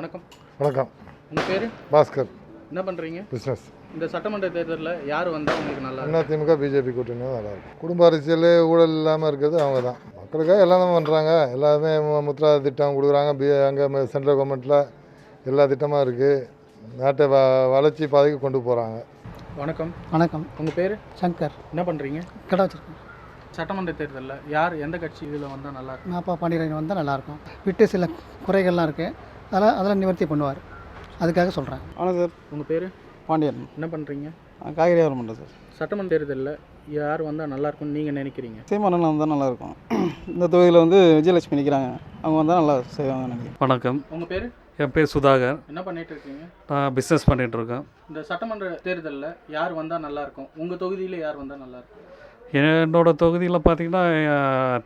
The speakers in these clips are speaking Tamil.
வணக்கம். வணக்கம். உங்கள் பேர்? பாஸ்கர். என்ன பண்ணுறீங்க பிஸ்னஸ் இந்த சட்டமன்ற தேர்தலில் யார் வந்தால் உங்களுக்கு நல்லா இருக்கும்? அதிமுக பிஜேபி கூட்டணி நல்லா இருக்கும். குடும்ப அரசியல் ஊழல் இல்லாமல் இருக்கிறது அவங்க தான். மக்களுக்காக எல்லாம் தான் பண்ணுறாங்க எல்லாமே மு- முத்ரா திட்டம் கொடுக்குறாங்க. பி அங்கே சென்ட்ரல் கவர்மெண்ட்டில் எல்லா திட்டமாக இருக்குது நாட்டை வ வளர்ச்சி பாதைக்கு கொண்டு போகிறாங்க வணக்கம். வணக்கம். உங்கள் பேர்? சங்கர். என்ன பண்ணுறீங்க கடை வச்சுருக்கேன். சட்டமன்ற தேர்தலில் யார் எந்த கட்சி இதில் வந்தால் நல்லா இருக்கும்? நாப்பா பாண்டியராஜன் வந்தால் நல்லாயிருக்கும் விட்டு சில குறைகள்லாம் இருக்குது அதெல்லாம் அதெல்லாம் நிவர்த்தி பண்ணுவார். அதுக்காக சொல்கிறேன் வணக்கம் சார் உங்கள் பேர்? பாண்டியன். என்ன பண்ணுறீங்க நான் காய்கறி வியாபாரம் பண்ணுறேன் சார். சட்டமன்ற தேர்தலில் யார் வந்தால் நல்லா இருக்கும்னு நீங்கள் நினைக்கிறீங்க சீமானன் வந்தால் நல்லாயிருக்கும் இந்த தொகுதியில் வந்து விஜயலட்சுமி நிற்கிறாங்க அவங்க வந்தால் நல்லா செய்வாங்கன்னு நினைக்கிறேன். வணக்கம். உங்கள் பேர்? என் பேர் சுதாகர். என்ன பண்ணிட்டு இருக்கீங்க? நான் பிஸ்னஸ் பண்ணிகிட்ருக்கேன் இந்த சட்டமன்ற தேர்தலில் யார் வந்தால் நல்லா இருக்கும் உங்கள் தொகுதியில் யார் வந்தால் நல்லா இருக்கும் என்னோட தொகுதியில் பார்த்தீங்கன்னா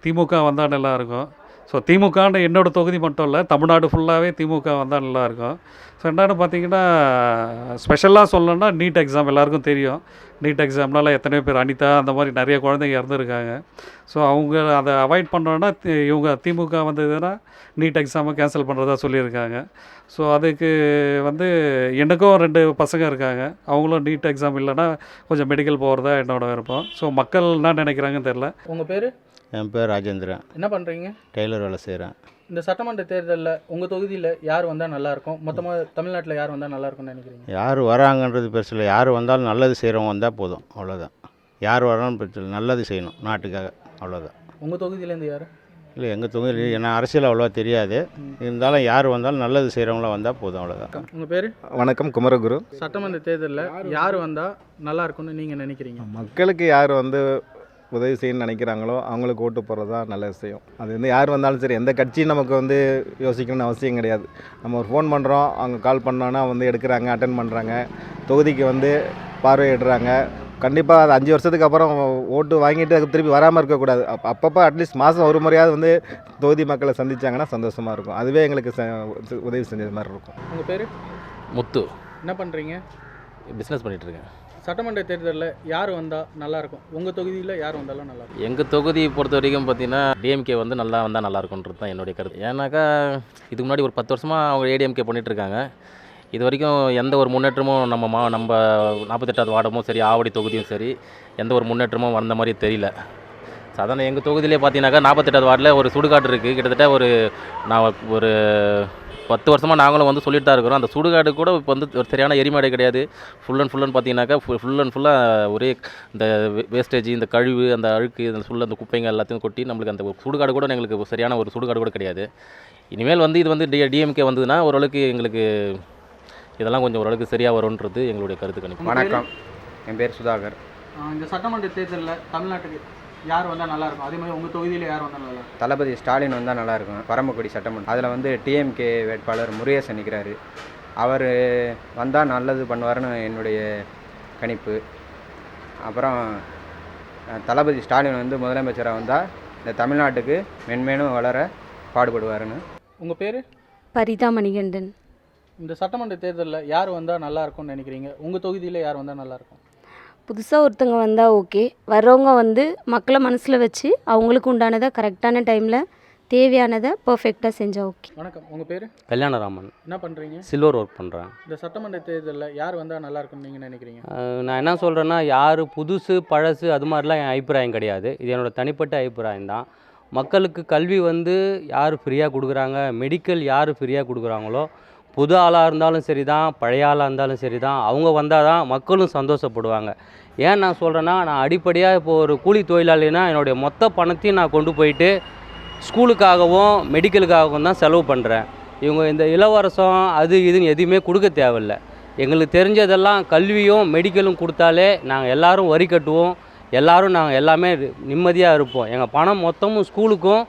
திமுக வந்தால் நல்லாயிருக்கும் ஸோ திமுகன்னு என்னோட தொகுதி மட்டும் இல்லை தமிழ்நாடு ஃபுல்லாகவே திமுக வந்தால் நல்லாயிருக்கும் ஸோ என்னென்னு பார்த்தீங்கன்னா ஸ்பெஷலாக சொல்லணும்னா நீட் எக்ஸாம் எல்லாருக்கும் தெரியும். நீட் எக்ஸாம்னால எத்தனையோ பேர் அனிதா அந்த மாதிரி நிறைய குழந்தைங்க இறந்துருக்காங்க. ஸோ அவங்க அதை அவாய்ட் பண்ணோன்னா இவங்க திமுக வந்ததுன்னா நீட் எக்ஸாமை கேன்சல் பண்ணுறதா சொல்லியிருக்காங்க. ஸோ அதுக்கு வந்து எனக்கும் ரெண்டு பசங்க இருக்காங்க. அவங்களும் நீட் எக்ஸாம் இல்லைன்னா கொஞ்சம் மெடிக்கல் போகிறதா என்னோட விருப்பம். ஸோ மக்கள் என்ன நினைக்கிறாங்கன்னு தெரில உங்கள் பேர்? என் பேர் ராஜேந்திரன். என்ன பண்ணுறீங்க டெய்லர் வேலை செய்கிறேன் இந்த சட்டமன்ற தேர்தலில் உங்கள் தொகுதியில் யார் வந்தால் நல்லா இருக்கும் மொத்தமாக தமிழ்நாட்டில் யார் வந்தால் நல்லா இருக்கும்னு நினைக்கிறீங்க? யார் வராங்கன்றது பெருசு இல்லை. யார் வந்தாலும் நல்லது செய்கிறவங்க வந்தால் போதும். அவ்வளோதான் யார் வரான்னு பிரச்சனை இல்லை. நல்லது செய்யணும். நாட்டுக்காக. அவ்வளோதான் உங்கள் தொகுதியிலேருந்து யார்? இல்லை எங்கள் தொகுதியில் என்ன அரசியல் அவ்வளோவா தெரியாது. இருந்தாலும் யார் வந்தாலும் நல்லது செய்கிறவங்கள வந்தால் போதும். அவ்வளோதான் உங்கள் பேர்? வணக்கம். குமரகுரு. சட்டமன்ற தேர்தலில் யார் வந்தால் நல்லா இருக்கும்னு நீங்கள் நினைக்கிறீங்க? மக்களுக்கு யார் வந்து உதவி செய்யணும்னு நினைக்கிறாங்களோ அவங்களுக்கு ஓட்டு போடுறது தான் நல்ல விஷயம். அது வந்து யார் வந்தாலும் சரி எந்த கட்சியும் நமக்கு வந்து யோசிக்கணும்னு அவசியம் கிடையாது. நம்ம ஒரு ஃபோன் பண்ணுறோம் அவங்க கால் பண்ணோன்னா வந்து எடுக்கிறாங்க அட்டன் பண்ணுறாங்க தொகுதிக்கு வந்து பார்வையிடுறாங்க. கண்டிப்பாக அது அஞ்சு வருஷத்துக்கு அப்புறம் ஓட்டு வாங்கிட்டு அதுக்கு திருப்பி வராமல் இருக்கக்கூடாது. அப்போ அப்பப்போ அட்லீஸ்ட் மாதம் ஒரு முறையாவது வந்து தொகுதி மக்களை சந்திச்சாங்கன்னா சந்தோஷமாக இருக்கும். அதுவே எங்களுக்கு ச- உதவி செஞ்சது மாதிரி இருக்கும். உங்கள் பேர்? முத்து. என்ன பண்ணுறீங்க பிஸ்னஸ் பண்ணிகிட்ருக்கேன் சட்டமன்ற தேர்தலில் யார் வந்தால் நல்லாயிருக்கும்? உங்கள் தொகுதியில் யார் வந்தாலும் நல்லாயிருக்கும். எங்கள் தொகுதியை பொறுத்த வரைக்கும் பார்த்தீங்கன்னா டிஎம்கே வந்து நல்லா வந்தால் நல்லாயிருக்குன்றது தான் என்னுடைய கருத்து. ஏன்னாக்கா இதுக்கு முன்னாடி ஒரு பத்து வருஷமாக அவங்க ஏடிஎம்கே பண்ணிகிட்ருக்காங்க இது வரைக்கும் எந்த ஒரு முன்னேற்றமும் நம்ம மா நம்ம நாற்பத்தெட்டாவது வார்டமும் சரி ஆவடி தொகுதியும் சரி எந்த ஒரு முன்னேற்றமும் வந்த மாதிரி தெரியல. சாதாரண எங்கள் தொகுதியிலே பார்த்தீங்கன்னாக்கா நாற்பத்தெட்டாவது வார்டில் ஒரு சுடுகாடு இருக்குது கிட்டத்தட்ட ஒரு நான் ஒரு பத்து வருஷமாக நாங்களும் வந்து சொல்லிட்டு தான் இருக்கிறோம். அந்த சுடுகாடு கூட இப்போ வந்து ஒரு சரியான எரிமடை கிடையாது. ஃபுல் அண்ட் ஃபுல் அண்ட் பார்த்தீங்கன்னாக்கா ஃபுல் அண்ட் ஃபுல்லாக ஒரே இந்த வேஸ்டேஜ் இந்த கழிவு அந்த அழுக்கு இந்த ஃபுல்லாக அந்த குப்பைங்க எல்லாத்தையும் கொட்டி நம்மளுக்கு அந்த ஒரு சுடுகாடு கூட எங்களுக்கு ஒரு சரியான ஒரு சுடுகாடு கூட கிடையாது. இனிமேல் வந்து இது வந்து டி டிஎம்கே வந்ததுன்னா ஓரளவுக்கு எங்களுக்கு இதெல்லாம் கொஞ்சம் ஓரளவுக்கு சரியாக வரும்ன்றது எங்களுடைய கருத்து கணிப்பு. வணக்கம். என் பேர் சுதாகர். இந்த சட்டமன்ற தேர்தலில் தமிழ்நாட்டுக்கு யார் வந்தால் நல்லா இருக்கும் அதே மாதிரி உங்கள் தொகுதியில் யார் வந்தால் நல்லா இருக்கும் தளபதி ஸ்டாலின் வந்தால் நல்லாயிருக்கும். பரமக்குடி சட்டமன்றம். அதில் வந்து டிஎம்கே வேட்பாளர் முருகேசன் நிற்கிறாரு அவர் வந்தால் நல்லது பண்ணுவார்னு என்னுடைய கணிப்பு. அப்புறம் தளபதி ஸ்டாலின் வந்து முதலமைச்சராக வந்தால் இந்த தமிழ்நாட்டுக்கு மென்மேலும் வளர பாடுபடுவாருன்னு. உங்கள் பேர்? பரிதா மணிகண்டன். இந்த சட்டமன்ற தேர்தலில் யார் வந்தால் நல்லா இருக்கும்னு நினைக்கிறீங்க? உங்கள் தொகுதியில் யார் வந்தால் நல்லா இருக்கும் புதுசாக ஒருத்தங்க வந்தால் ஓகே. வர்றவங்க வந்து மக்களை மனசில் வச்சு அவங்களுக்கு உண்டானதை கரெக்டான டைமில் தேவையானதை பர்ஃபெக்டாக செஞ்சால் ஓகே. வணக்கம். உங்கள் பேர்? கல்யாணராமன். என்ன பண்ணுறீங்க சில்வர் ஒர்க் பண்ணுறேன் இந்த சட்டமன்ற தேர்தலில் யார் வந்தால் நல்லா இருக்கும்னு நீங்கள் நினைக்கிறீங்க? நான் என்ன சொல்கிறேன்னா யார் புதுசு பழசு அது மாதிரிலாம் என் அபிப்பிராயம் கிடையாது. இது என்னோடய தனிப்பட்ட அபிப்பிராயம் தான். மக்களுக்கு கல்வி வந்து யார் ஃப்ரீயாக கொடுக்குறாங்க? மெடிக்கல் யார் ஃப்ரீயாக கொடுக்குறாங்களோ புது ஆளாக இருந்தாலும் சரி தான் பழைய ஆளாக இருந்தாலும் சரி தான் அவங்க வந்தால் தான் மக்களும் சந்தோஷப்படுவாங்க. ஏன் நான் சொல்கிறேன்னா நான் அடிப்படையாக இப்போ ஒரு கூலி தொழிலாளினா என்னுடைய மொத்த பணத்தையும் நான் கொண்டு போயிட்டு ஸ்கூலுக்காகவும் மெடிக்கலுக்காகவும் தான் செலவு பண்ணுறேன் இவங்க இந்த இளவரசம் அது இதுன்னு எதுவுமே கொடுக்க தேவையில்ல. எங்களுக்கு தெரிஞ்சதெல்லாம் கல்வியும் மெடிக்கலும் கொடுத்தாலே நாங்கள் எல்லோரும் வரி கட்டுவோம். எல்லாரும் நாங்கள் எல்லாமே நிம்மதியாக இருப்போம். எங்கள் பணம் மொத்தமும் ஸ்கூலுக்கும்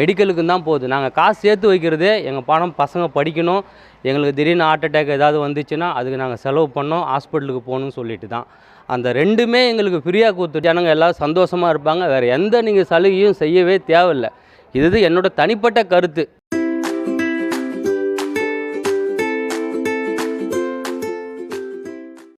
மெடிக்கலுக்கும் தான் போகுது. நாங்கள் காசு சேர்த்து வைக்கிறதே எங்கள் பணம் பசங்க படிக்கணும். எங்களுக்கு திடீர்னு ஹார்ட் அட்டாக் ஏதாவது வந்துச்சுன்னா அதுக்கு நாங்கள் செலவு பண்ணோம் ஹாஸ்பிட்டலுக்கு போகணும்னு சொல்லிட்டு தான். அந்த ரெண்டுமே எங்களுக்கு ஃப்ரீயாக கொடுத்து ஜனங்க எல்லோரும் சந்தோஷமாக இருப்பாங்க. வேறு எந்த நீங்கள் சலுகையும் செய்யவே தேவையில்லை. இது என்னோட தனிப்பட்ட கருத்து.